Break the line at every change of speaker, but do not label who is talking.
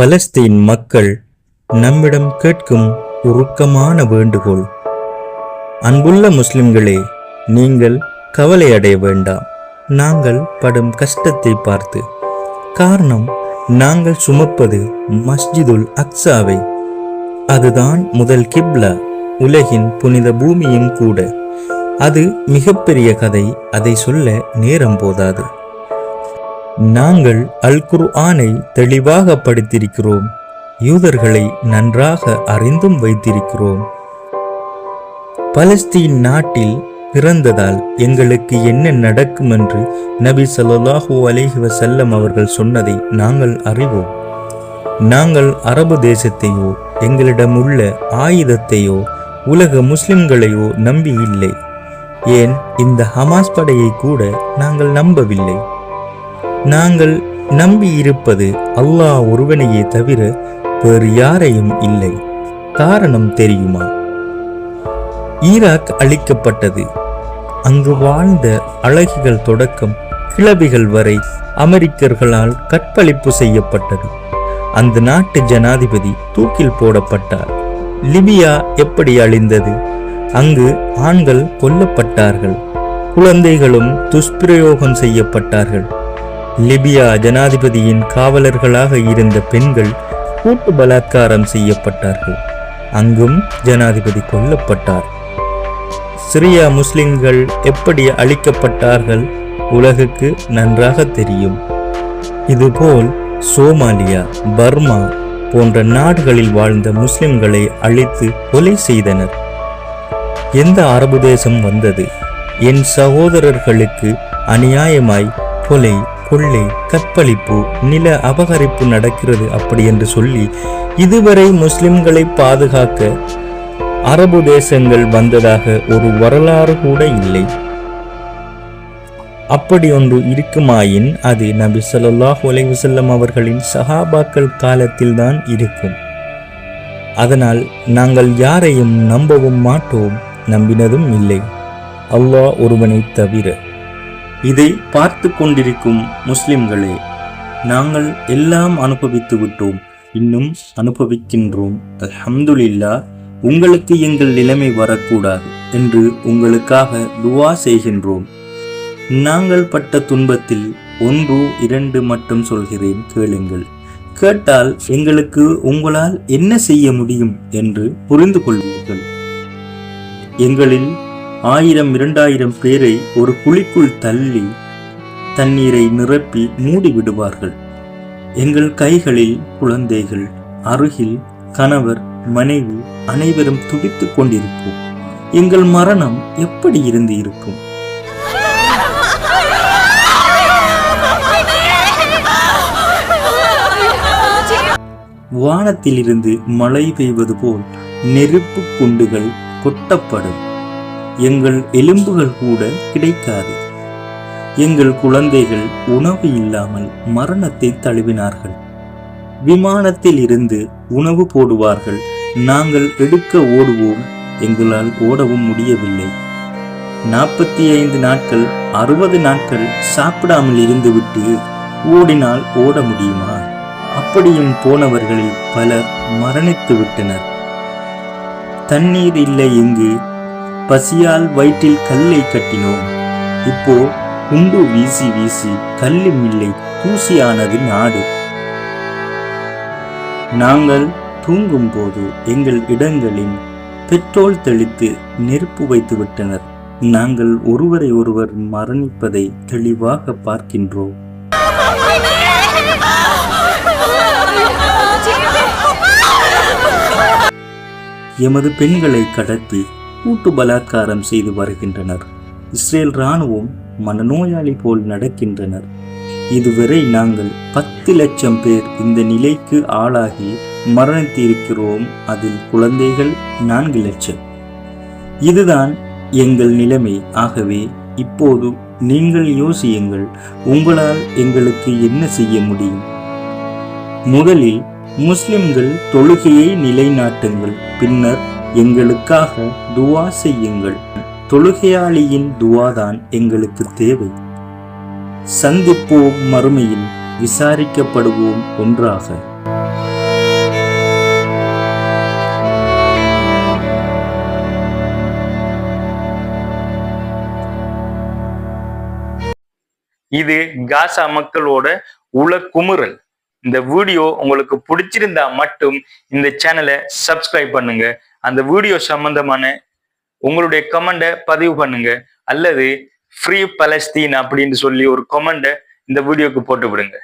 Palestine மக்கள் நம்மிடம் கேட்கும் உருக்கமான வேண்டுகோள். அன்புள்ள முஸ்லிம்களே நீங்கள் கவலை அடைய வேண்டாம். நாங்கள் படும் கஷ்டத்தை பார்த்து. காரணம் நாங்கள் சுமப்பது மஸ்ஜிதுல் அக்ஸாவை. அதுதான் முதல் கிப்லா உலகின் புனித பூமியும் கூட. அது மிகப்பெரிய கதை அதை சொல்ல நேரம் போதாது. நாங்கள் அல் குர்ஆனை தெளிவாக படித்திருக்கிறோம். யூதர்களை நன்றாக அறிந்தும் வைத்திருக்கிறோம். பலஸ்தீன் நாட்டில் பிறந்ததால் எங்களுக்கு என்ன நடக்கும் என்று நபி ஸல்லல்லாஹு அலைஹி வசல்லம் அவர்கள் சொன்னதை நாங்கள் அறிவோம். நாங்கள் அரபு தேசத்தையோ எங்களிடம் உள்ள ஆயுதத்தையோ உலக முஸ்லிம்களையோ நம்பி இல்லை ஏன் இந்த ஹமாஸ் படையை கூட நாங்கள் நம்பவில்லை. நாங்கள் நம்பி இருப்பது அல்லாஹ் ஒருவனையே தவிர வேறு யாரையும் இல்லை. காரணம் தெரியுமா? ஈராக் அழிக்கப்பட்டது. அங்கு வாழ்ந்த அழகிகள் தொடக்கம் கிளவிகள் வரை அமெரிக்கர்களால் கற்பழிப்பு செய்யப்பட்டது. அந்த நாட்டு ஜனாதிபதி தூக்கில் போடப்பட்டார். லிபியா எப்படி அழிந்தது? அங்கு ஆண்கள் கொல்லப்பட்டார்கள். குழந்தைகளும் துஷ்பிரயோகம் செய்யப்பட்டார்கள். லிபியா ஜனாதிபதியின் காவலர்களாக இருந்த பெண்கள் கூட்டு பலாத்காரம் செய்யப்பட்டார்கள். அங்கும் ஜனாதிபதி கொல்லப்பட்டார். சிரியா முஸ்லிம்கள் எப்படி அழிக்கப்பட்டார்கள் உலகுக்கு நன்றாக தெரியும். இதுபோல் சோமாலியா பர்மா போன்ற நாடுகளில் வாழ்ந்த முஸ்லிம்களை அழித்து கொலை செய்தனர். எந்த அரபு தேசம் வந்தது? என் சகோதரர்களுக்கு அநியாயமாய் கொலை கொள்ளை கற்பழிப்பு நில அபகரிப்பு நடக்கிறது அப்படி என்று சொல்லி இதுவரை முஸ்லிம்களை பாதுகாக்க அரபு தேசங்கள் வந்ததாக ஒரு வரலாறு கூட இல்லை. அப்படி ஒன்று இருக்குமாயின் அது நபி சொல்லாஹ் அலைஹி அவர்களின் சஹாபாக்கள் காலத்தில்தான் இருக்கும். அதனால் நாங்கள் யாரையும் நம்பவும் மாட்டோம் நம்பினதும் இல்லை. அல்லாஹ் ஒருவனை தவிர. இதை பார்த்து கொண்டிருக்கும் முஸ்லிம்களே நாங்கள் எல்லாம் அனுபவித்து விட்டோம். இன்னும் அனுபவிக்கின்றோம். அல்ஹம்துலில்லா உங்களுக்கு எங்கள் நிலைமை வரக்கூடாது என்று உங்களுக்காக துவா செய்கின்றோம். நாங்கள் பட்ட துன்பத்தில் ஒன்று இரண்டு மட்டும் சொல்கிறேன் கேளுங்கள். கேட்டால் எங்களுக்கு உங்களால் என்ன செய்ய முடியும் என்று புரிந்து கொள்வீர்கள். எங்களில் ஆயிரம் இரண்டாயிரம் பேரை ஒரு குழிக்குள் தள்ளி தண்ணீரை நிரப்பி மூடி விடுவார்கள். எங்கள் கைகளில் குழந்தைகள் அருகில் கணவர் மனைவி அனைவரும் துடித்துக் கொண்டிருப்போம். எங்கள் மரணம் எப்படி இருந்து இருக்கும்? வானத்திலிருந்து மழை பெய்வது போல் நெருப்பு குண்டுகள் கொட்டப்படும். எங்கள் எலும்புகள் கூட கிடைக்காது. எங்கள் குழந்தைகள் உணவு இல்லாமல் மரணத்தை தழுவினார்கள். விமானத்தில் இருந்து உணவு போடுவார்கள். நாங்கள் எடுக்க ஓடுவோம். எங்களால் ஓடவும் முடியவில்லை. நாற்பத்தி ஐந்து நாட்கள் அறுபது நாட்கள் சாப்பிடாமல் இருந்துவிட்டு ஓடினால் ஓட முடியுமா? அப்படியும் போனவர்களில் பலர் மரணித்து விட்டனர். தண்ணீர் இல்லை இங்கு. பசியால் வயிற்றில் கல்லை கட்டினோம். இப்போ குண்டு வீசி வீசி கல்லும் இல்லை தூசியானது நாடு. நாங்கள் தூங்கும் போது எங்கள் இடங்களில் பெட்ரோல் தெளித்து நெருப்பு வைத்து விட்டனர். நாங்கள் ஒருவரை ஒருவர் மரணிப்பதை தெளிவாக பார்க்கின்றோம். எமது பெண்களை கடத்தி கூட்டு பலாத்காரம் செய்து வருகின்றனர். இஸ்ரேல் இராணுவம் மனநோயாளி போல் நடக்கின்றனர். இதுவரை நாங்கள் பத்து லட்சம் பேர் இந்த நிலைக்கு ஆளாகி மரணித்திருக்கிறோம். அதில் குழந்தைகள் நான்கு லட்சம். இதுதான் எங்கள் நிலைமை. ஆகவே இப்போது நீங்கள் யோசியுங்கள் உங்களால் எங்களுக்கு என்ன செய்ய முடியும்? முதலில் முஸ்லிம்கள் தொழுகையை நிலைநாட்டுங்கள். பின்னர் எங்களுக்காக துவா செய்யுங்கள். தொழுகையாளியின் துவாதான் எங்களுக்கு தேவை. சந்திப்போம் மறுமையில் விசாரிக்கப்படுவோம் ஒன்றாக. இது காசா மக்களோட உள குமுறல். இந்த வீடியோ உங்களுக்கு பிடிச்சிருந்தா மட்டும் இந்த சேனலை சப்ஸ்கிரைப் பண்ணுங்க. அந்த வீடியோ சம்பந்தமான உங்களுடைய கமெண்டை பதிவு பண்ணுங்க. அல்லது ஃப்ரீ பலஸ்தீன் அப்படின்னு சொல்லி ஒரு கமெண்டை இந்த வீடியோக்கு போட்டு விடுங்க.